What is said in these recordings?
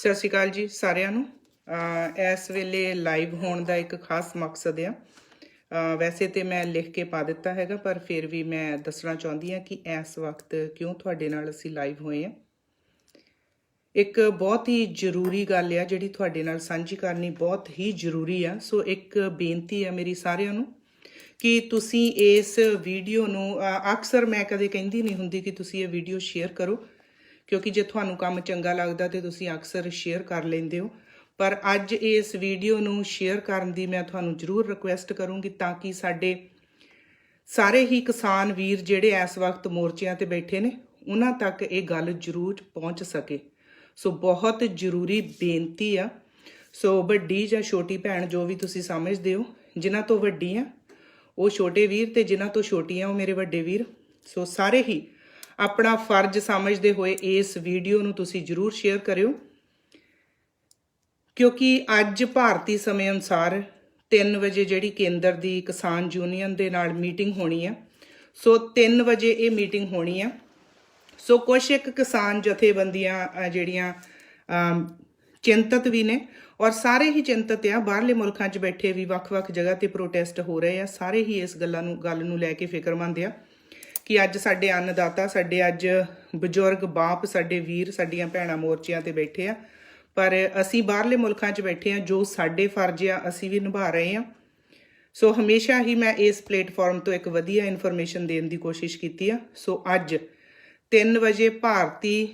ਸਤਿ ਸ਼੍ਰੀ ਅਕਾਲ ਜੀ ਸਾਰਿਆਂ ਨੂੰ। ਇਸ ਵੇਲੇ ਲਾਈਵ ਹੋਣ ਦਾ ਇੱਕ ਖਾਸ ਮਕਸਦ ਆ। ਵੈਸੇ ਤੇ ਮੈਂ ਲਿਖ ਕੇ ਪਾ ਦਿੱਤਾ ਹੈਗਾ, ਪਰ ਫਿਰ ਵੀ ਮੈਂ ਦੱਸਣਾ ਚਾਹੁੰਦੀ ਹਾਂ ਕਿ ਇਸ ਵਕਤ ਕਿਉਂ ਤੁਹਾਡੇ ਨਾਲ ਅਸੀਂ ਲਾਈਵ ਹੋਏ ਆ ਇੱਕ ਬਹੁਤ ਹੀ ਜ਼ਰੂਰੀ ਗੱਲ ਆ ਜਿਹੜੀ ਤੁਹਾਡੇ ਨਾਲ ਸਾਂਝੀ ਕਰਨੀ ਬਹੁਤ ਹੀ ਜ਼ਰੂਰੀ ਆ। ਸੋ ਇੱਕ ਬੇਨਤੀ ਆ ਮੇਰੀ ਸਾਰਿਆਂ ਨੂੰ ਕਿ ਤੁਸੀਂ ਇਸ ਵੀਡੀਓ ਨੂੰ ਅਕਸਰ ਮੈਂ ਕਦੇ ਕਹਿੰਦੀ ਨਹੀਂ ਹੁੰਦੀ ਕਿ ਤੁਸੀਂ ਇਹ ਵੀਡੀਓ ਸ਼ੇਅਰ ਕਰੋ। ਕਿਉਂਕਿ ਜੇ ਤੁਹਾਨੂੰ ਕੰਮ ਚੰਗਾ ਲੱਗਦਾ ਤੇ ਤੁਸੀਂ ਅਕਸਰ ਸ਼ੇਅਰ ਕਰ ਲੈਂਦੇ ਹੋ। ਪਰ ਅੱਜ ਇਸ ਵੀਡੀਓ ਨੂੰ ਸ਼ੇਅਰ ਕਰਨ ਦੀ ਮੈਂ ਤੁਹਾਨੂੰ ਜ਼ਰੂਰ ਰਿਕੁਐਸਟ ਕਰੂੰਗੀ ਤਾਂ ਕਿ ਸਾਡੇ ਸਾਰੇ ਹੀ ਕਿਸਾਨ ਵੀਰ ਜਿਹੜੇ ਇਸ ਵਕਤ ਮੋਰਚਿਆਂ ਤੇ ਬੈਠੇ ਨੇ, ਉਹਨਾਂ ਤੱਕ ਇਹ ਗੱਲ ਜ਼ਰੂਰ ਪਹੁੰਚ ਸਕੇ। ਸੋ ਬਹੁਤ ਜ਼ਰੂਰੀ ਬੇਨਤੀ ਆ। ਸੋ ਵੱਡੀ ਜਾਂ ਛੋਟੀ ਭੈਣ ਜੋ ਵੀ ਤੁਸੀਂ ਸਮਝਦੇ ਹੋ, ਜਿਨ੍ਹਾਂ ਤੋਂ ਵੱਡੀ ਆ, ਉਹ ਛੋਟੇ ਵੀਰ ਤੇ ਜਿਨ੍ਹਾਂ ਤੋਂ ਛੋਟੀ ਆ, ਉਹ ਮੇਰੇ ਵੱਡੇ ਵੀਰ। ਸੋ ਸਾਰੇ ਹੀ ਆਪਣਾ ਫਰਜ਼ ਸਮਝਦੇ ਹੋਏ ਇਸ ਵੀਡੀਓ ਨੂੰ ਤੁਸੀਂ ਜ਼ਰੂਰ ਸ਼ੇਅਰ ਕਰਿਓ। ਕਿਉਂਕਿ ਅੱਜ ਭਾਰਤੀ ਸਮੇਂ ਅਨੁਸਾਰ 3 ਵਜੇ ਜਿਹੜੀ ਕੇਂਦਰ ਦੀ ਕਿਸਾਨ ਯੂਨੀਅਨ ਦੇ ਨਾਲ ਮੀਟਿੰਗ ਹੋਣੀ ਆ, ਸੋ 3 ਵਜੇ ਇਹ ਮੀਟਿੰਗ ਹੋਣੀ ਆ। ਸੋ ਕੁਝ ਇੱਕ ਕਿਸਾਨ ਜਥੇਬੰਦੀਆਂ ਜਿਹੜੀਆਂ ਚਿੰਤਤ ਵੀ ਨੇ ਔਰ ਸਾਰੇ ਹੀ ਚਿੰਤਤ ਆ, ਬਾਹਰਲੇ ਮੁਲਕਾਂ 'ਚ ਬੈਠੇ ਵੀ ਵੱਖ-ਵੱਖ ਜਗ੍ਹਾ ਤੇ ਪ੍ਰੋਟੈਸਟ ਹੋ ਰਹੇ ਆ, ਸਾਰੇ ਹੀ ਇਸ ਗੱਲਾਂ ਨੂੰ, ਗੱਲ ਨੂੰ ਲੈ ਕੇ ਫਿਕਰਮੰਦ ਆ। ਕਿ ਅੱਜ ਸਾਡੇ ਅੰਨਦਾਤਾ, ਸਾਡੇ ਅੱਜ ਬਜ਼ੁਰਗ ਬਾਪ, ਸਾਡੇ ਵੀਰ, ਸਾਡੀਆਂ ਭੈਣਾਂ ਮੋਰਚਿਆਂ ਤੇ ਬੈਠੇ ਆ। ਪਰ ਅਸੀਂ ਬਾਹਰਲੇ ਮੁਲਕਾਂ 'ਚ ਬੈਠੇ ਆ, ਜੋ ਸਾਡੇ ਫਰਜ਼ ਆ, ਅਸੀਂ ਵੀ ਨਿਭਾ ਰਹੇ ਆ। ਸੋ ਹਮੇਸ਼ਾ ਹੀ ਮੈਂ ਇਸ ਪਲੇਟਫਾਰਮ ਤੋਂ ਇੱਕ ਵਧੀਆ ਇਨਫੋਰਮੇਸ਼ਨ ਦੇਣ ਦੀ ਕੋਸ਼ਿਸ਼ ਕੀਤੀ ਆ। ਸੋ ਅੱਜ 3 ਵਜੇ ਭਾਰਤੀ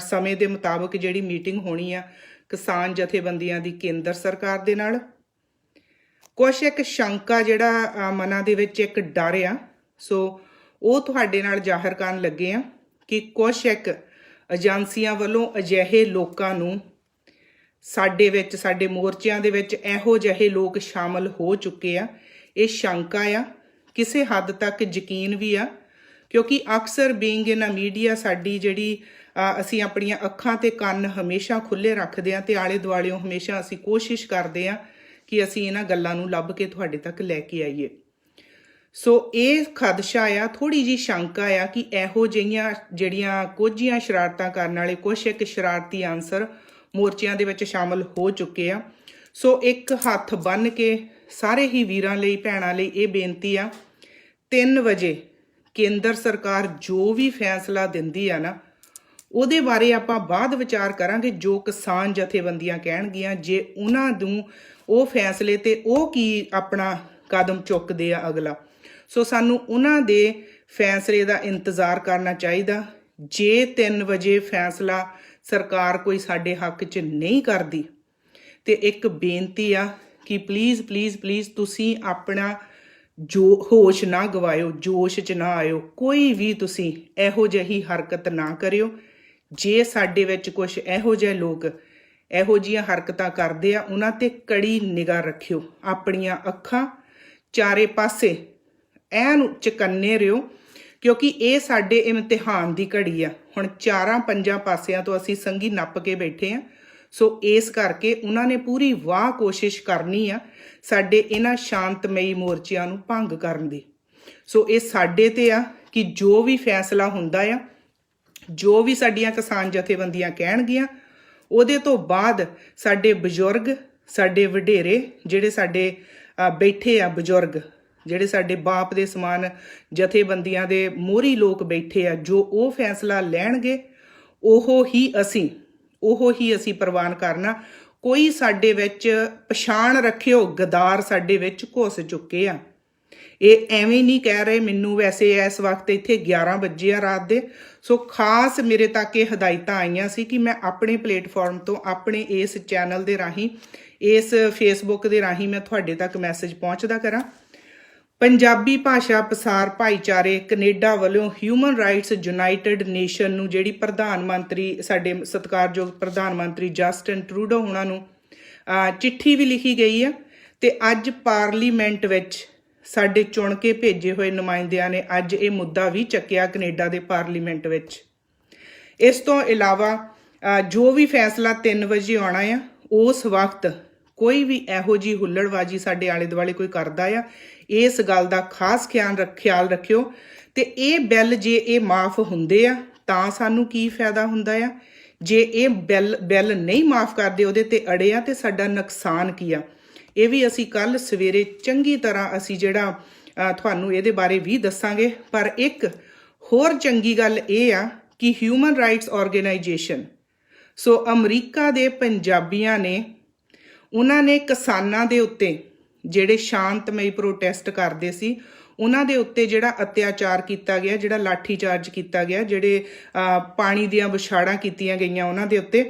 ਸਮੇਂ ਦੇ ਮੁਤਾਬਕ ਜਿਹੜੀ ਮੀਟਿੰਗ ਹੋਣੀ ਆ, ਕਿਸਾਨ ਜਥੇਬੰਦੀਆਂ ਦੀ ਕੇਂਦਰ ਸਰਕਾਰ ਦੇ ਨਾਲ। ਕੁਛ ਇੱਕ ਸ਼ੰਕਾ ਜਿਹੜਾ ਮਨਾਂ ਦੇ ਵਿੱਚ ਇੱਕ ਡਰ ਆ। ਸੋ ਉਹ ਤੁਹਾਡੇ ਨਾਲ ਜ਼ਾਹਰ ਕਰਨ ਲੱਗੇ ਆ ਕਿ ਕੁਛ ਇੱਕ ਏਜੰਸੀਆਂ ਵੱਲੋਂ ਅਜਿਹੇ ਲੋਕਾਂ ਨੂੰ ਸਾਡੇ ਵਿੱਚ, ਸਾਡੇ ਮੋਰਚਿਆਂ ਦੇ ਵਿੱਚ ਇਹੋ ਜਿਹੇ ਲੋਕ ਸ਼ਾਮਲ ਹੋ ਚੁੱਕੇ ਆ। ਇਹ ਸ਼ੰਕਾ ਆ, ਕਿਸੇ ਹੱਦ ਤੱਕ ਯਕੀਨ ਵੀ ਆ, ਕਿਉਂਕਿ ਅਕਸਰ ਬੀਇੰਗ ਇਨ ਅ ਮੀਡੀਆ ਸਾਡੀ ਜਿਹੜੀ ਅਸੀਂ ਆਪਣੀਆਂ ਅੱਖਾਂ ਤੇ ਕੰਨ ਹਮੇਸ਼ਾ ਖੁੱਲੇ ਰੱਖਦੇ ਆ ਤੇ ਆਲੇ ਦੁਆਲਿਓਂ ਹਮੇਸ਼ਾ ਅਸੀਂ ਕੋਸ਼ਿਸ਼ ਕਰਦੇ ਆ ਕਿ ਅਸੀਂ ਇਹਨਾਂ ਗੱਲਾਂ ਨੂੰ ਲੱਭ ਕੇ ਤੁਹਾਡੇ ਤੱਕ ਲੈ ਕੇ ਆਈਏ। ਸੋ ਇਹ ਖਦਸ਼ਾ ਆ ਥੋੜੀ ਜੀ ਸ਼ੰਕਾ ਆ ਕਿ ਇਹੋ ਜਿਹੀਆਂ ਜਿਹੜੀਆਂ ਕੁਝੀਆਂ ਸ਼ਰਾਰਤਾਂ ਕਰਨ ਵਾਲੇ ਕੁਝ ਇੱਕ ਸ਼ਰਾਰਤੀ ਆਨਸਰ ਮੋਰਚਿਆਂ ਦੇ ਵਿੱਚ ਸ਼ਾਮਲ ਹੋ ਚੁੱਕੇ ਆ। ਸੋ ਇੱਕ ਹੱਥ ਬੰਨ ਕੇ ਸਾਰੇ ਹੀ ਵੀਰਾਂ ਲਈ, ਭੈਣਾਂ ਲਈ ਇਹ ਬੇਨਤੀ ਆ 3 ਵਜੇ ਕੇਂਦਰ ਸਰਕਾਰ ਜੋ ਵੀ ਫੈਸਲਾ ਦਿੰਦੀ ਆ ਨਾ, ਉਹਦੇ ਬਾਰੇ ਆਪਾਂ ਬਾਅਦ ਵਿਚਾਰ ਕਰਾਂਗੇ ਜੋ ਕਿਸਾਨ ਜਥੇਬੰਦੀਆਂ ਕਹਿਣਗੀਆਂ, ਜੇ ਉਹਨਾਂ ਨੂੰ ਉਹ ਫੈਸਲੇ ਤੇ ਉਹ ਕੀ ਆਪਣਾ ਕਦਮ ਚੁੱਕਦੇ ਆ ਅਗਲਾ। ਸੋ ਸਾਨੂੰ ਉਹਨਾਂ ਦੇ ਫੈਸਲੇ ਦਾ ਇੰਤਜ਼ਾਰ ਕਰਨਾ ਚਾਹੀਦਾ। ਜੇ 3 ਵਜੇ ਫੈਸਲਾ ਸਰਕਾਰ ਕੋਈ ਸਾਡੇ ਹੱਕ 'ਚ ਨਹੀਂ ਕਰਦੀ, ਤੇ ਇੱਕ ਬੇਨਤੀ ਆ ਕਿ ਪਲੀਜ਼ ਪਲੀਜ਼ ਪਲੀਜ਼ ਤੁਸੀਂ ਆਪਣਾ ਜੋ ਹੋਸ਼ ਨਾ ਗਵਾਇਓ, ਜੋਸ਼ 'ਚ ਨਾ ਆਇਓ, ਕੋਈ ਵੀ ਤੁਸੀਂ ਇਹੋ ਜਿਹੀ ਹਰਕਤ ਨਾ ਕਰਿਓ। ਜੇ ਸਾਡੇ ਵਿੱਚ ਕੁਝ ਇਹੋ ਜਿਹੇ ਲੋਕ ਇਹੋ ਜਿਹੀਆਂ ਹਰਕਤਾਂ ਕਰਦੇ ਆ, ਉਹਨਾਂ ਤੇ ਕੜੀ ਨਿਗਾਹ ਰੱਖਿਓ, ਆਪਣੀਆਂ ਅੱਖਾਂ ਚਾਰੇ ਪਾਸੇ ਐਨ ਚਕੰਨੇ ਰਿਓ, ਕਿਉਂਕਿ ਇਹ ਸਾਡੇ ਇਮਤਿਹਾਨ ਦੀ ਘੜੀ ਆ। ਹੁਣ ਚਾਰਾਂ ਪੰਜਾਂ ਪਾਸਿਆਂ ਤੋਂ ਅਸੀਂ ਸੰਗੀ ਨੱਪ ਕੇ ਬੈਠੇ ਆ। ਸੋ ਇਸ ਕਰਕੇ ਉਹਨਾਂ ਨੇ ਪੂਰੀ ਵਾਹ ਕੋਸ਼ਿਸ਼ ਕਰਨੀ ਆ ਸਾਡੇ ਇਹਨਾਂ ਸ਼ਾਂਤਮਈ ਮੋਰਚਿਆਂ ਨੂੰ ਭੰਗ ਕਰਨ ਦੀ। ਸੋ ਇਹ ਸਾਡੇ ਤੇ ਆ ਕਿ ਜੋ ਵੀ ਫੈਸਲਾ ਹੁੰਦਾ ਆ, ਜੋ ਵੀ ਸਾਡੀਆਂ ਕਿਸਾਨ ਜਥੇਬੰਦੀਆਂ ਕਹਿਣਗੀਆਂ, ਉਹਦੇ ਤੋਂ ਬਾਅਦ ਸਾਡੇ ਬਜ਼ੁਰਗ, ਸਾਡੇ ਵਡੇਰੇ, ਜਿਹੜੇ ਸਾਡੇ ਬੈਠੇ ਆ ਬਜ਼ੁਰਗ ਜਿਹੜੇ ਸਾਡੇ ਬਾਪ ਦੇ ਸਮਾਨ ਜਥੇਬੰਦੀਆਂ ਦੇ ਮੋਹਰੀ ਲੋਕ ਬੈਠੇ ਆ, ਜੋ ਉਹ ਫੈਸਲਾ ਲੈਣਗੇ, ਉਹ ਹੀ ਅਸੀਂ, ਉਹ ਹੀ ਅਸੀਂ ਪ੍ਰਵਾਨ ਕਰਨਾ। ਕੋਈ ਸਾਡੇ ਵਿੱਚ ਪਛਾਣ ਰੱਖਿਓ, ਗਦਾਰ ਸਾਡੇ ਵਿੱਚ ਘੁਸ ਚੁੱਕੇ ਆ। ਇਹ ਐਵੇਂ ਨਹੀਂ ਕਹਿ ਰਹੇ, ਮੈਨੂੰ ਵੈਸੇ ਇਸ ਵਕਤ ਇੱਥੇ 11 ਵਜੇ ਆ ਰਾਤ ਦੇ। ਸੋ ਖਾਸ ਮੇਰੇ ਤੱਕ ਇਹ ਹਦਾਇਤਾਂ ਆਈਆਂ ਸੀ ਕਿ ਮੈਂ ਆਪਣੇ ਪਲੇਟਫਾਰਮ ਤੋਂ ਆਪਣੇ ਇਸ ਚੈਨਲ ਦੇ ਰਾਹੀਂ, ਇਸ ਫੇਸਬੁੱਕ ਦੇ ਰਾਹੀਂ ਮੈਂ ਤੁਹਾਡੇ ਤੱਕ ਮੈਸੇਜ ਪਹੁੰਚਦਾ ਕਰਾਂ। ਪੰਜਾਬੀ ਭਾਸ਼ਾ ਪਸਾਰ ਭਾਈਚਾਰੇ ਕੈਨੇਡਾ ਵੱਲੋਂ ਹਿਊਮਨ ਰਾਈਟਸ ਯੂਨਾਈਟਿਡ ਨੇਸ਼ਨ ਨੂੰ ਜਿਹੜੀ ਪ੍ਰਧਾਨ ਮੰਤਰੀ, ਸਾਡੇ ਸਤਿਕਾਰਯੋਗ ਪ੍ਰਧਾਨ ਮੰਤਰੀ ਜਸਟਿਨ ਟਰੂਡੋ ਉਹਨਾਂ ਨੂੰ ਚਿੱਠੀ ਵੀ ਲਿਖੀ ਗਈ ਹੈ ਤੇ ਅੱਜ ਪਾਰਲੀਮੈਂਟ ਵਿੱਚ ਸਾਡੇ ਚੁਣ ਕੇ ਭੇਜੇ ਹੋਏ ਨੁਮਾਇੰਦਿਆਂ ਨੇ ਅੱਜ ਇਹ ਮੁੱਦਾ ਵੀ ਚੱਕਿਆ ਕੈਨੇਡਾ ਦੇ ਪਾਰਲੀਮੈਂਟ ਵਿੱਚ। ਇਸ ਤੋਂ ਇਲਾਵਾ ਜੋ ਵੀ ਫੈਸਲਾ 3 ਵਜੇ ਆਉਣਾ ਆ, ਉਸ ਵਕਤ ਕੋਈ ਵੀ ਇਹੋ ਜੀ ਹੁੱਲੜਬਾਜੀ ਸਾਡੇ ਆਲੇ ਦੁਆਲੇ ਕੋਈ ਕਰਦਾ ਆ, ਇਸ ਗੱਲ ਦਾ ਖਾਸ ਖਿਆਲ ਰੱਖ, ਖਿਆਲ ਰੱਖਿਓ। ਤੇ ਇਹ ਬਿੱਲ ਜੇ ਇਹ ਮਾਫ ਹੁੰਦੇ ਆ, ਤਾਂ ਸਾਨੂੰ ਕੀ ਫਾਇਦਾ ਹੁੰਦਾ ਆ? ਜੇ ਇਹ ਬਿੱਲ ਬਿੱਲ ਨਹੀਂ ਮਾਫ ਕਰਦੇ ਉਹਦੇ ਤੇ ਅੜੇ ਆ, ਤੇ ਸਾਡਾ ਨੁਕਸਾਨ ਕੀ ਆ? ਇਹ ਵੀ ਅਸੀਂ ਕੱਲ ਸਵੇਰੇ ਚੰਗੀ ਤਰ੍ਹਾਂ ਅਸੀਂ ਜਿਹੜਾ ਤੁਹਾਨੂੰ ਇਹਦੇ ਬਾਰੇ ਵੀ ਦੱਸਾਂਗੇ। ਪਰ ਇੱਕ ਹੋਰ ਚੰਗੀ ਗੱਲ ਇਹ ਆ ਕਿ human rights organisation so America ਦੇ ਪੰਜਾਬੀਆਂ ਨੇ ਉਹਨਾਂ ਨੇ ਕਿਸਾਨਾਂ ਦੇ ਉੱਤੇ ਜਿਹੜੇ ਸ਼ਾਂਤਮਈ ਪ੍ਰੋਟੈਸਟ ਕਰਦੇ ਸੀ, ਉਹਨਾਂ ਦੇ ਉੱਤੇ ਜਿਹੜਾ ਅਤਿਆਚਾਰ ਕੀਤਾ ਗਿਆ, ਜਿਹੜਾ ਲਾਠੀ ਚਾਰਜ ਕੀਤਾ ਗਿਆ, ਜਿਹੜੇ ਪਾਣੀ ਦੀਆਂ ਵਿਛਾੜਾਂ ਕੀਤੀਆਂ ਗਈਆਂ ਉਹਨਾਂ ਦੇ ਉੱਤੇ,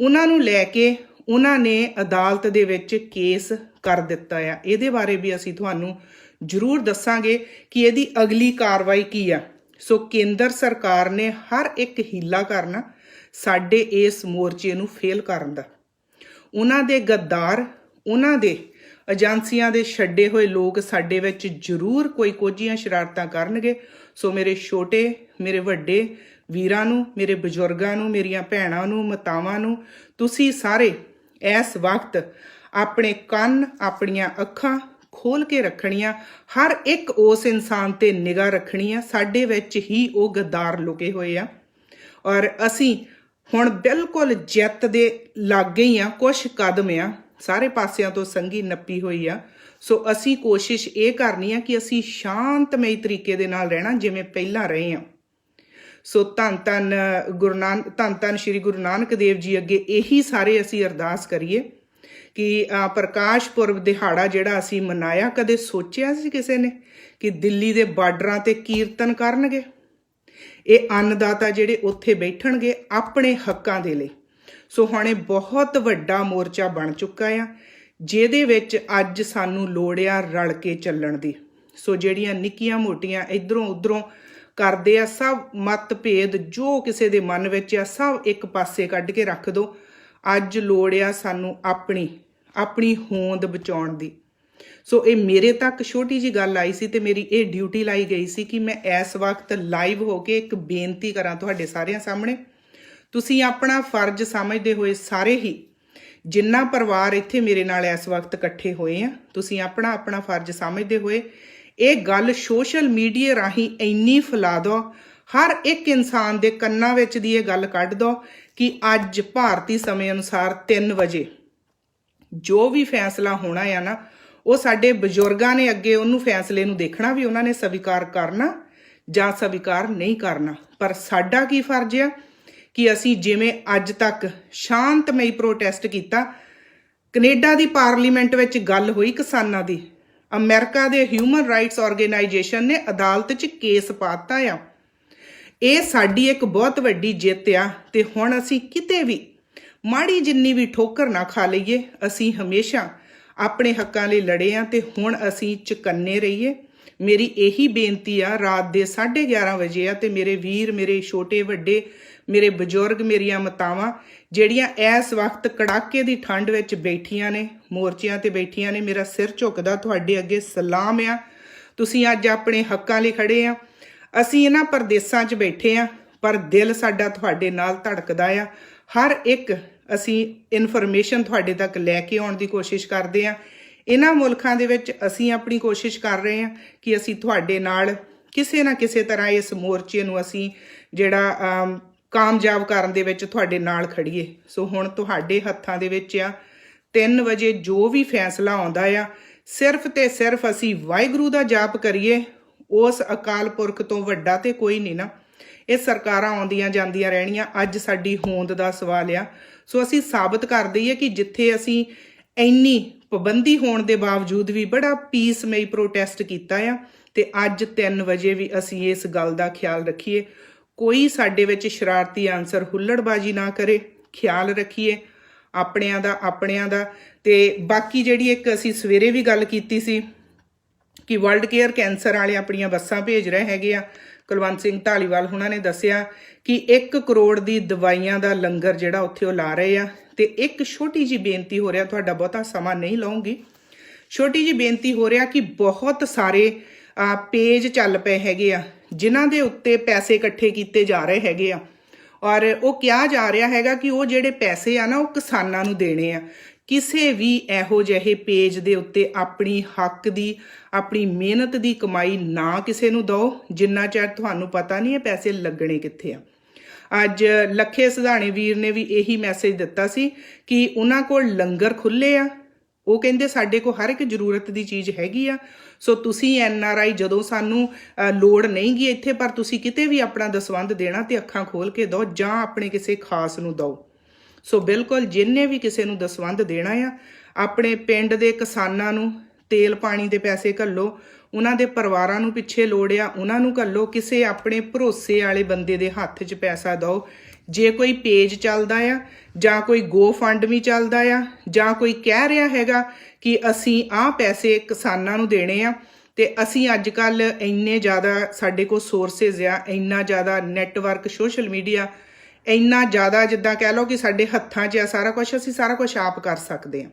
ਉਹਨਾਂ ਨੂੰ ਲੈ ਕੇ ਉਹਨਾਂ ਨੇ ਅਦਾਲਤ ਦੇ ਵਿੱਚ ਕੇਸ ਕਰ ਦਿੱਤਾ ਆ। ਇਹਦੇ ਬਾਰੇ ਵੀ ਅਸੀਂ ਤੁਹਾਨੂੰ ਜ਼ਰੂਰ ਦੱਸਾਂਗੇ ਕਿ ਇਹਦੀ ਅਗਲੀ ਕਾਰਵਾਈ ਕੀ ਆ। ਸੋ ਕੇਂਦਰ ਸਰਕਾਰ ਨੇ ਹਰ ਇੱਕ ਹੀਲਾ ਕਰਨਾ ਸਾਡੇ ਇਸ ਮੋਰਚੇ ਨੂੰ ਫੇਲ ਕਰਨ ਦਾ। ਉਹਨਾਂ ਦੇ ਗੱਦਾਰ, ਉਹਨਾਂ ਦੇ ਏਜੰਸੀਆਂ ਦੇ ਛੱਡੇ ਹੋਏ ਲੋਕ ਸਾਡੇ ਵਿੱਚ ਜ਼ਰੂਰ ਕੋਈ ਕੋਝੀਆਂ ਸ਼ਰਾਰਤਾਂ ਕਰਨਗੇ। ਸੋ ਮੇਰੇ ਛੋਟੇ, ਮੇਰੇ ਵੱਡੇ ਵੀਰਾਂ ਨੂੰ, ਮੇਰੇ ਬਜ਼ੁਰਗਾਂ ਨੂੰ, ਮੇਰੀਆਂ ਭੈਣਾਂ ਨੂੰ, ਮਾਤਾਵਾਂ ਨੂੰ, ਤੁਸੀਂ ਸਾਰੇ ਇਸ ਵਕਤ ਆਪਣੇ ਕੰਨ, ਆਪਣੀਆਂ ਅੱਖਾਂ ਖੋਲ ਕੇ ਰੱਖਣੀਆਂ, ਹਰ ਇੱਕ ਉਸ ਇਨਸਾਨ ਤੇ ਨਿਗਾਹ ਰੱਖਣੀ ਆ, ਸਾਡੇ ਵਿੱਚ ਹੀ ਉਹ ਗੱਦਾਰ ਲੁਕੇ ਹੋਏ ਆ। ਔਰ ਅਸੀਂ ਹੁਣ ਬਿਲਕੁਲ ਜਿੱਤ ਦੇ ਲਾਗੇ ਹੀ ਆ ਕੁਝ ਕਦਮ ਆ, ਸਾਰੇ ਪਾਸਿਆਂ ਤੋਂ ਸੰਗੀ ਨੱਪੀ ਹੋਈ ਆ। ਸੋ ਅਸੀਂ ਕੋਸ਼ਿਸ਼ ਇਹ ਕਰਨੀ ਆ ਕਿ ਅਸੀਂ ਸ਼ਾਂਤਮਈ ਤਰੀਕੇ ਦੇ ਨਾਲ ਰਹਿਣਾ, ਜਿਵੇਂ ਪਹਿਲਾਂ ਰਹੇ ਆ। ਸੋ ਧੰਨ ਧੰਨ ਗੁਰੂ ਨਾਨਕ ਧੰਨ ਧੰਨ ਸ੍ਰੀ ਗੁਰੂ ਨਾਨਕ ਦੇਵ ਜੀ ਅੱਗੇ ਇਹੀ ਸਾਰੇ ਅਸੀਂ ਅਰਦਾਸ ਕਰੀਏ ਕਿ ਪ੍ਰਕਾਸ਼ ਪੁਰਬ ਦਿਹਾੜਾ ਜਿਹੜਾ ਅਸੀਂ ਮਨਾਇਆ, ਕਦੇ ਸੋਚਿਆ ਸੀ ਕਿਸੇ ਨੇ ਕਿ ਦਿੱਲੀ ਦੇ ਬਾਰਡਰਾਂ ਤੇ ਕੀਰਤਨ ਕਰਨਗੇ? ਇਹ ਅੰਨਦਾਤਾ ਜਿਹੜੇ ਉੱਥੇ ਬੈਠਣਗੇ ਆਪਣੇ ਹੱਕਾਂ ਦੇ ਲਈ। ਸੋ ਹੁਣ ਇਹ ਬਹੁਤ ਵੱਡਾ ਮੋਰਚਾ ਬਣ ਚੁੱਕਾ ਆ, ਜਿਹਦੇ ਵਿੱਚ ਅੱਜ ਸਾਨੂੰ ਲੋੜ ਆ ਰਲ ਕੇ ਚੱਲਣ ਦੀ। ਸੋ ਜਿਹੜੀਆਂ ਨਿੱਕੀਆਂ ਮੋਟੀਆਂ ਇਧਰੋਂ ਉਧਰੋਂ ਕਰਦੇ ਆ, ਸਭ ਮਤਭੇਦ ਜੋ ਕਿਸੇ ਦੇ ਮਨ ਵਿੱਚ ਆ, ਸਭ ਇੱਕ ਪਾਸੇ ਕੱਢ ਕੇ ਰੱਖ ਦੋ। ਅੱਜ ਲੋੜ ਆ ਸਾਨੂੰ ਆਪਣੀ ਆਪਣੀ ਹੋਂਦ ਬਚਾਉਣ ਦੀ। ਸੋ ਇਹ ਮੇਰੇ ਤੱਕ ਛੋਟੀ ਜੀ ਗੱਲ ਆਈ ਸੀ ਤੇ ਮੇਰੀ ਇਹ ਡਿਊਟੀ ਲਾਈ ਗਈ ਸੀ ਕਿ ਮੈਂ ਇਸ ਵਕਤ ਲਾਈਵ ਹੋ ਕੇ ਇੱਕ ਬੇਨਤੀ ਕਰਾਂ ਤੁਹਾਡੇ ਸਾਰਿਆਂ ਸਾਹਮਣੇ। ਤੁਸੀਂ ਆਪਣਾ ਫਰਜ਼ ਸਮਝਦੇ ਹੋਏ ਸਾਰੇ ਹੀ ਜਿੰਨਾ ਪਰਿਵਾਰ ਇੱਥੇ ਮੇਰੇ ਨਾਲ ਇਸ ਵਕਤ ਇਕੱਠੇ ਹੋਏ ਆ, ਤੁਸੀਂ ਆਪਣਾ ਆਪਣਾ ਫਰਜ਼ ਸਮਝਦੇ ਹੋਏ ਇਹ ਗੱਲ ਸੋਸ਼ਲ ਮੀਡੀਆ ਰਾਹੀਂ ਇੰਨੀ ਫੈਲਾ ਦਿਓ, ਹਰ ਇੱਕ ਇਨਸਾਨ ਦੇ ਕੰਨਾਂ ਵਿੱਚ ਦੀ ਇਹ ਗੱਲ ਕੱਢ ਦਿਓ ਕਿ ਅੱਜ ਭਾਰਤੀ ਸਮੇਂ ਅਨੁਸਾਰ 3 ਵਜੇ ਜੋ ਵੀ ਫੈਸਲਾ ਹੋਣਾ ਆ ਨਾ ਉਹ ਸਾਡੇ ਬਜ਼ੁਰਗਾਂ ਨੇ ਅੱਗੇ ਉਹਨੂੰ ਫੈਸਲੇ ਨੂੰ ਦੇਖਣਾ ਵੀ ਉਹਨਾਂ ਨੇ ਸਵੀਕਾਰ ਕਰਨਾ ਜਾਂ ਸਵੀਕਾਰ ਨਹੀਂ ਕਰਨਾ। ਪਰ ਸਾਡਾ ਕੀ ਫਰਜ਼ ਆ ਕਿ ਅਸੀਂ ਜਿਵੇਂ ਅੱਜ ਤੱਕ ਸ਼ਾਂਤਮਈ ਪ੍ਰੋਟੈਸਟ ਕੀਤਾ, ਕੈਨੇਡਾ ਦੀ ਪਾਰਲੀਮੈਂਟ ਵਿੱਚ ਗੱਲ ਹੋਈ ਕਿਸਾਨਾਂ ਦੀ, ਅਮਰੀਕਾ ਦੇ ਹਿਊਮਨ ਰਾਈਟਸ ਆਰਗੇਨਾਈਜੇਸ਼ਨ ਨੇ ਅਦਾਲਤ 'ਚ ਕੇਸ ਪਾਤਾ ਆ। ਇਹ ਸਾਡੀ ਇੱਕ ਬਹੁਤ ਵੱਡੀ ਜਿੱਤ ਆ ਤੇ ਹੁਣ ਅਸੀਂ ਕਿਤੇ ਵੀ ਮਾੜੀ ਜਿੰਨੀ ਵੀ ਠੋਕਰ ਨਾ ਖਾ ਲਈਏ, ਅਸੀਂ ਹਮੇਸ਼ਾ ਆਪਣੇ ਹੱਕਾਂ ਲਈ ਲੜੇ ਆ ਤੇ ਹੁਣ ਅਸੀਂ ਚੁਕੰਨੇ ਰਹੀਏ। ਮੇਰੀ ਇਹੀ ਬੇਨਤੀ ਆ, ਰਾਤ ਦੇ 11:30 ਵਜੇ ਆ ਤੇ ਮੇਰੇ ਵੀਰ, ਮੇਰੇ ਛੋਟੇ ਵੱਡੇ, ਮੇਰੇ ਬਜ਼ੁਰਗ, ਮੇਰੀਆਂ ਮਾਤਾਵਾਂ, ਜਿਹੜੀਆਂ ਇਸ ਵਕਤ ਕੜਾਕੇ ਦੀ ਠੰਡ ਵਿੱਚ ਬੈਠੀਆਂ ਨੇ, ਮੋਰਚਿਆਂ ਤੇ ਬੈਠੀਆਂ ਨੇ, ਮੇਰਾ ਸਿਰ ਝੁਕਦਾ, ਤੁਹਾਡੇ ਅੱਗੇ ਸਲਾਮ ਆ। ਤੁਸੀਂ ਅੱਜ ਆਪਣੇ ਹੱਕਾਂ ਲਈ ਖੜੇ ਆ। ਅਸੀਂ ਇਹਨਾਂ ਪਰਦੇਸਾਂ 'ਚ ਬੈਠੇ ਆ। ਪਰ ਦਿਲ ਸਾਡਾ ਤੁਹਾਡੇ ਨਾਲ ਧੜਕਦਾ ਆ। ਹਰ ਇੱਕ ਅਸੀਂ ਇਨਫੋਰਮੇਸ਼ਨ ਤੁਹਾਡੇ ਤੱਕ ਲੈ ਕੇ ਆਉਣ ਦੀ ਕੋਸ਼ਿਸ਼ ਕਰਦੇ ਆ। ਇਹਨਾਂ ਮੁਲਕਾਂ ਦੇ ਵਿੱਚ ਅਸੀਂ ਆਪਣੀ ਕੋਸ਼ਿਸ਼ ਕਰ ਰਹੇ ਆ ਕਿ ਅਸੀਂ ਤੁਹਾਡੇ ਨਾਲ ਕਿਸੇ ਨਾ ਕਿਸੇ ਤਰ੍ਹਾਂ ਇਸ ਮੋਰਚੇ ਨੂੰ ਅਸੀਂ ਜਿਹੜਾ ਕਾਮਯਾਬ ਕਰਨ ਦੇ ਵਿੱਚ ਤੁਹਾਡੇ ਨਾਲ ਖੜੀਏ ਸੋ ਹੁਣ ਤੁਹਾਡੇ ਹੱਥਾਂ ਦੇ ਵਿੱਚ ਆ। 3 ਵਜੇ ਜੋ ਵੀ ਫੈਸਲਾ ਆਉਂਦਾ ਆ, ਸਿਰਫ ਤੇ ਸਿਰਫ ਅਸੀਂ ਵਾਹਿਗੁਰੂ ਦਾ ਜਾਪ ਕਰੀਏ, ਉਸ ਅਕਾਲ ਪੁਰਖ ਤੋਂ ਵੱਡਾ ਤੇ ਕੋਈ ਨਹੀਂ ਨਾ। ਇਹ ਸਰਕਾਰਾਂ ਆਉਂਦੀਆਂ ਜਾਂਦੀਆਂ ਰਹਿਣੀਆਂ, ਅੱਜ ਸਾਡੀ ਹੋਂਦ ਦਾ ਸਵਾਲ ਆ। ਸੋ ਅਸੀਂ ਸਾਬਤ ਕਰ ਦਈਏ ਕਿ ਜਿੱਥੇ ਅਸੀਂ ਇੰਨੀ ਪਾਬੰਦੀ ਹੋਣ ਦੇ ਬਾਵਜੂਦ ਵੀ ਬੜਾ ਪੀਸਮਈ ਪ੍ਰੋਟੈਸਟ ਕੀਤਾ ਆ, ਤੇ ਅੱਜ 3 ਵਜੇ ਵੀ ਅਸੀਂ ਇਸ ਗੱਲ ਦਾ ਖਿਆਲ ਰੱਖੀਏ। ਕੋਈ ਸਾਡੇ ਵਿੱਚ ਸ਼ਰਾਰਤੀ ਆਨਸਰ ਹੁੱਲੜਬਾਜੀ ਨਾ ਕਰੇ, ਖਿਆਲ ਰੱਖੀਏ, ਆਪਣਿਆਂ ਦਾ ਆਪਣਿਆਂ ਦਾ। ਤੇ ਬਾਕੀ ਜਿਹੜੀ ਇੱਕ ਅਸੀਂ ਸਵੇਰੇ ਵੀ ਗੱਲ ਕੀਤੀ ਸੀ ਕਿ ਵਰਲਡ ਕੇਅਰ ਕੈਂਸਰ ਵਾਲੇ ਆਪਣੀਆਂ ਬੱਸਾਂ ਭੇਜ ਰਹੇ ਹੈਗੇ ਆ ਕੁਲਵੰਤ ਸਿੰਘ ਢਾਲੀਵਾਲ ਉਹਨਾਂ ਨੇ ਦੱਸਿਆ ਕਿ 1 ਕਰੋੜ ਦੀ ਦਵਾਈਆਂ ਦਾ ਲੰਗਰ ਜਿਹੜਾ ਉੱਥੇ ਉਹ ਲਾ ਰਹੇ ਆ ਤੇ ਇੱਕ ਛੋਟੀ ਜੀ ਬੇਨਤੀ ਹੋ ਰਿਹਾ, ਤੁਹਾਡਾ ਬਹੁਤਾ ਸਮਾਂ ਨਹੀਂ ਲਵਾਂਗੀ ਛੋਟੀ ਜੀ ਬੇਨਤੀ ਹੋ ਰਿਹਾ ਕਿ ਬਹੁਤ ਸਾਰੇ ਪੇਜ ਚੱਲ ਪਏ ਹੈਗੇ ਆ, ਜਿਨ੍ਹਾਂ ਦੇ ਉੱਤੇ ਪੈਸੇ ਇਕੱਠੇ ਕੀਤੇ ਜਾ ਰਹੇ ਹੈਗੇ ਆ। ਔਰ ਉਹ ਕਿਹਾ ਜਾ ਰਿਹਾ ਹੈਗਾ ਕਿ ਉਹ ਜਿਹੜੇ ਪੈਸੇ ਆ ਨਾ, ਉਹ ਕਿਸਾਨਾਂ ਨੂੰ ਦੇਣੇ ਆ। ਕਿਸੇ ਵੀ ਇਹੋ ਜਿਹੇ ਪੇਜ ਦੇ ਉੱਤੇ ਆਪਣੀ ਹੱਕ ਦੀ, ਆਪਣੀ ਮਿਹਨਤ ਦੀ ਕਮਾਈ ਨਾ ਕਿਸੇ ਨੂੰ ਦਿਓ, ਜਿੰਨਾ ਚਿਰ ਤੁਹਾਨੂੰ ਪਤਾ ਨਹੀਂ ਇਹ ਪੈਸੇ ਲੱਗਣੇ ਕਿੱਥੇ ਆ। ਅੱਜ ਲੱਖੇ ਸਿਧਾਣੇ ਵੀਰ ਨੇ ਵੀ ਇਹੀ ਮੈਸੇਜ ਦਿੱਤਾ ਸੀ ਕਿ ਉਹਨਾਂ ਕੋਲ ਲੰਗਰ ਖੁੱਲੇ ਆ। ਉਹ ਕਹਿੰਦੇ ਸਾਡੇ ਕੋਲ ਹਰ ਇੱਕ ਜ਼ਰੂਰਤ ਦੀ ਚੀਜ਼ ਹੈਗੀ ਆ। ਸੋ ਤੁਸੀਂ ਐਨ ਆਰ ਆਈ ਜਦੋਂ ਸਾਨੂੰ ਲੋੜ ਨਹੀਂ ਗੀ ਇੱਥੇ, ਪਰ ਤੁਸੀਂ ਕਿਤੇ ਵੀ ਆਪਣਾ ਦਸਵੰਧ ਦੇਣਾ ਤੇ ਅੱਖਾਂ ਖੋਲ ਕੇ ਦਿਓ ਜਾਂ ਆਪਣੇ ਕਿਸੇ ਖਾਸ ਨੂੰ ਦਿਓ। ਸੋ ਬਿਲਕੁਲ ਜਿੰਨੇ ਵੀ ਕਿਸੇ ਨੂੰ ਦਸਵੰਧ ਦੇਣਾ ਆ, ਆਪਣੇ ਪਿੰਡ ਦੇ ਕਿਸਾਨਾਂ ਨੂੰ ਤੇਲ ਪਾਣੀ ਦੇ ਪੈਸੇ ਘੱਲੋ, ਉਹਨਾਂ ਦੇ ਪਰਿਵਾਰਾਂ ਨੂੰ ਪਿੱਛੇ ਲੋੜ ਆ ਉਹਨਾਂ ਨੂੰ ਘੱਲੋ, ਕਿਸੇ ਆਪਣੇ ਭਰੋਸੇ ਵਾਲੇ ਬੰਦੇ ਦੇ ਹੱਥ 'ਚ ਪੈਸਾ ਦਿਓ। ਜੇ ਕੋਈ ਪੇਜ ਚੱਲਦਾ ਆ, ਜਾਂ ਕੋਈ ਗੋ ਫੰਡ ਵੀ ਚੱਲਦਾ ਆ, ਜਾਂ ਕੋਈ ਕਹਿ ਰਿਹਾ ਹੈਗਾ ਕਿ ਅਸੀਂ ਆਹ ਪੈਸੇ ਕਿਸਾਨਾਂ ਨੂੰ ਦੇਣੇ ਆ, ਤੇ ਅਸੀਂ ਅੱਜ ਕੱਲ ਇੰਨੇ ਜ਼ਿਆਦਾ ਸਾਡੇ ਕੋਲ ਸੋਰਸਸ ਆ, ਇੰਨਾ ਜ਼ਿਆਦਾ ਨੈਟਵਰਕ ਸੋਸ਼ਲ ਮੀਡੀਆ ਇੰਨਾ ਜ਼ਿਆਦਾ ਜਿੱਦਾਂ ਕਹਿ ਲਓ ਕਿ ਸਾਡੇ ਹੱਥਾਂ 'ਚ ਆ ਸਾਰਾ ਕੁਝ ਅਸੀਂ ਸਾਰਾ ਕੁਝ ਆਪ ਕਰ ਸਕਦੇ ਹਾਂ।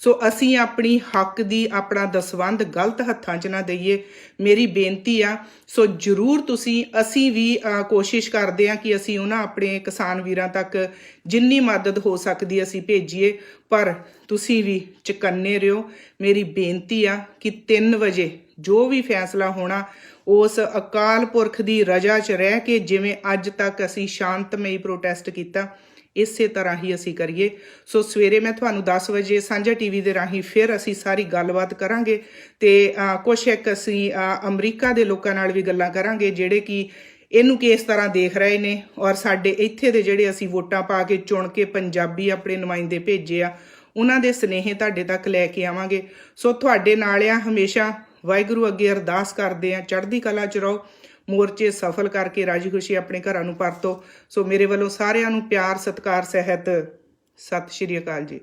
ਸੋ ਅਸੀਂ ਆਪਣੀ ਹੱਕ ਦੀ, ਆਪਣਾ ਦਸਵੰਧ ਗਲਤ ਹੱਥਾਂ 'ਚ ਨਾ ਦਈਏ। ਮੇਰੀ ਬੇਨਤੀ ਆ, ਸੋ ਜਰੂਰ ਤੁਸੀਂ, ਅਸੀਂ ਵੀ ਕੋਸ਼ਿਸ਼ ਕਰਦੇ ਆ ਕਿ ਅਸੀਂ ਉਹਨਾਂ ਆਪਣੇ ਕਿਸਾਨ ਵੀਰਾਂ ਤੱਕ ਜਿੰਨੀ ਮਦਦ ਹੋ ਸਕਦੀ ਅਸੀਂ ਭੇਜੀਏ, ਪਰ ਤੁਸੀਂ ਵੀ ਚਕੰਨੇ ਰਿਓ ਮੇਰੀ ਬੇਨਤੀ ਆ ਕਿ 3 ਵਜੇ ਜੋ ਵੀ ਫੈਸਲਾ ਹੋਣਾ, ਉਸ ਅਕਾਲ ਪੁਰਖ ਦੀ ਰਜਾ 'ਚ ਰਹਿ ਕੇ ਜਿਵੇਂ ਅੱਜ ਤੱਕ ਅਸੀਂ ਸ਼ਾਂਤਮਈ ਪ੍ਰੋਟੈਸਟ ਕੀਤਾ ਇਸੇ ਤਰ੍ਹਾਂ ਹੀ ਅਸੀਂ ਕਰੀਏ। ਸੋ ਸਵੇਰੇ ਮੈਂ ਤੁਹਾਨੂੰ 10 ਵਜੇ ਸਾਂਝਾ ਟੀਵੀ ਦੇ ਰਾਹੀਂ ਫਿਰ ਅਸੀਂ ਸਾਰੀ ਗੱਲਬਾਤ ਕਰਾਂਗੇ ਤੇ ਅ, ਕੁਛ ਇੱਕ ਅਸੀਂ ਅਮਰੀਕਾ ਦੇ ਲੋਕਾਂ ਨਾਲ ਵੀ ਗੱਲਾਂ ਕਰਾਂਗੇ ਜਿਹੜੇ ਕਿ ਇਹਨੂੰ ਕਿਸ ਤਰ੍ਹਾਂ ਦੇਖ ਰਹੇ ਨੇ ਔਰ ਸਾਡੇ ਇੱਥੇ ਦੇ ਜਿਹੜੇ ਅਸੀਂ ਵੋਟਾਂ ਪਾ ਕੇ ਚੁਣ ਕੇ ਪੰਜਾਬੀ ਆਪਣੇ ਨੁਮਾਇੰਦੇ ਭੇਜੇ ਆ ਉਹਨਾਂ ਦੇ ਸਨੇਹ ਤੁਹਾਡੇ ਤੱਕ ਲੈ ਕੇ ਆਵਾਂਗੇ। ਸੋ ਤੁਹਾਡੇ ਨਾਲ ਆ ਹਮੇਸ਼ਾ ਵਾਹਿਗੁਰੂ ਅੱਗੇ ਅਰਦਾਸ ਕਰਦੇ ਆ ਚੜ੍ਹਦੀ ਕਲਾ ਚ ਰਹੋ। ਮੋਰਚੇ ਸਫਲ ਕਰਕੇ ਰਾਜੀ ਖੁਸ਼ੀ ਆਪਣੇ ਘਰਾਂ ਨੂੰ ਪਰਤੋ। ਸੋ ਮੇਰੇ ਵੱਲੋਂ ਸਾਰਿਆਂ ਨੂੰ ਪਿਆਰ, ਸਤਿਕਾਰ, ਸਹਿਤ। ਸਤਿ ਸ਼੍ਰੀ ਅਕਾਲ ਜੀ।